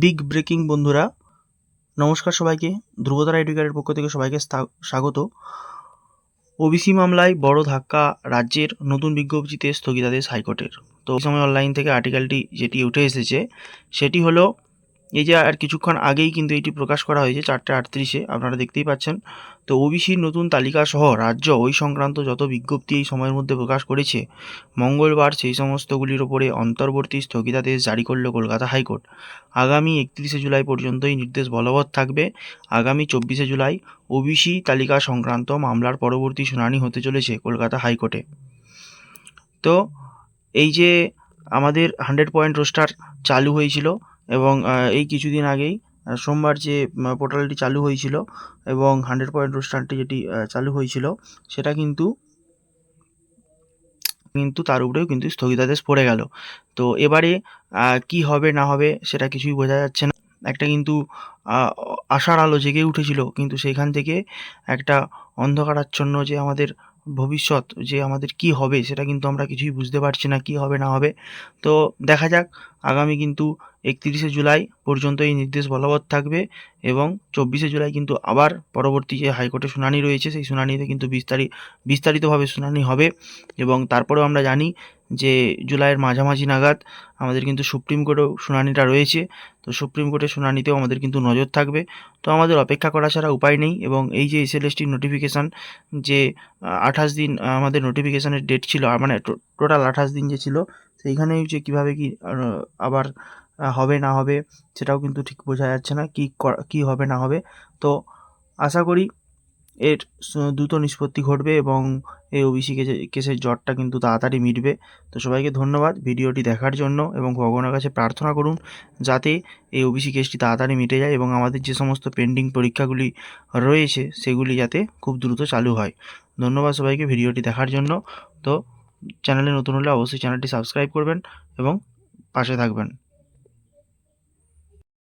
Big breaking বন্ধুরা, নমস্কার সবাইকে। ধ্রুবতারা এডুকেটের পক্ষ থেকে সবাইকে স্বাগত। ওবিসি মামলায় বড় ধাক্কা রাজ্যের নতুন বিজ্ঞপ্তিতে স্থগিতাদেশ হাইকোর্টের। তো সময় অনলাইন থেকে আর্টিকেলটি যেটি উঠে এসেছে, সেটি হলো এই যে আর কিছুক্ষণ আগেই কিন্তু এটি প্রকাশ করা হয়েছে, চারটে আটত্রিশে, আপনারা দেখতেই পাচ্ছেন। তো ওবিসির নতুন তালিকা সহ রাজ্য ওই সংক্রান্ত যত বিজ্ঞপ্তি এই সময়ের মধ্যে প্রকাশ করেছে, মঙ্গলবার সেই সমস্তগুলির ওপরে অন্তর্বর্তী স্থগিতাদেশ জারি করল কলকাতা হাইকোর্ট। আগামী একত্রিশে জুলাই পর্যন্ত এই নির্দেশ বলবৎ থাকবে। আগামী চব্বিশে জুলাই ওবিসি তালিকা সংক্রান্ত মামলার পরবর্তী শুনানি হতে চলেছে কলকাতা হাইকোর্টে। তো এই যে আমাদের হান্ড্রেড পয়েন্ট রোস্টার চালু হয়েছিল এবং এই কিছুদিন আগেই সোমবার যে পোর্টালটি চালু হয়েছিল এবং হান্ড্রেড পয়েন্ট রোস্টারটি যেটি চালু হয়েছিল, সেটা কিন্তু কিন্তু তার উপরেও কিন্তু স্থগিতাদেশ পড়ে গেল। তো এবারে কি হবে না হবে সেটা কিছুই বোঝা যাচ্ছে না। একটা কিন্তু আশার আলো জেগে উঠেছিল, কিন্তু সেখান থেকে একটা অন্ধকারাচ্ছন্ন যে আমাদের ভবিষ্যৎ, যে আমাদের কি হবে সেটা কিন্তু আমরা কিছুই বুঝতে পারছি না, কি হবে না হবে। তো দেখা যাক, আগামী কিন্তু একত্রিশে জুলাই পর্যন্ত এই নির্দেশ বলবৎ থাকবে এবং চব্বিশে জুলাই কিন্তু আবার পরবর্তী যে হাইকোর্টে শুনানি রয়েছে, সেই শুনানিতে কিন্তু বিস্তারিত বিস্তারিতভাবে শুনানি হবে এবং তারপরেও আমরা জানি যে জুলাইয়ের মাঝামাঝি নাগাদ আমাদের কিন্তু সুপ্রিম কোর্টেও শুনানিটা রয়েছে। তো সুপ্রিম কোর্টের শুনানিতেও আমাদের কিন্তু নজর থাকবে। তো আমাদের অপেক্ষা করা ছাড়া উপায় নেই এবং এই যে এসএলএসটির নোটিফিকেশান যে আঠাশ দিন আমাদের নোটিফিকেশানের ডেট ছিল মানে টোটাল আঠাশ দিন যে ছিল সেইখানেও যে কীভাবে কি আবার হবে না হবে সেটাও কিন্তু ঠিক বোঝা যাচ্ছে না কী কী হবে না হবে। তো আশা করি এর দ্রুত নিষ্পত্তি ঘটবে এবং এই ওবিসি কেসে, কেসের জটটা কিন্তু তাড়াতাড়ি মিটবে। তো সবাইকে ধন্যবাদ ভিডিওটি দেখার জন্য এবং ভগবানের কাছে প্রার্থনা করুন যাতে এই ওবিসি কেসটি তাড়াতাড়ি মিটে যায় এবং আমাদের যে সমস্ত পেন্ডিং পরীক্ষাগুলি রয়েছে সেগুলি যাতে খুব দ্রুত চালু হয়। ধন্যবাদ সবাইকে ভিডিওটি দেখার জন্য। তো চ্যানেলে নতুন হলে অবশ্যই চ্যানেলটি সাবস্ক্রাইব করবেন এবং পাশে থাকবেন।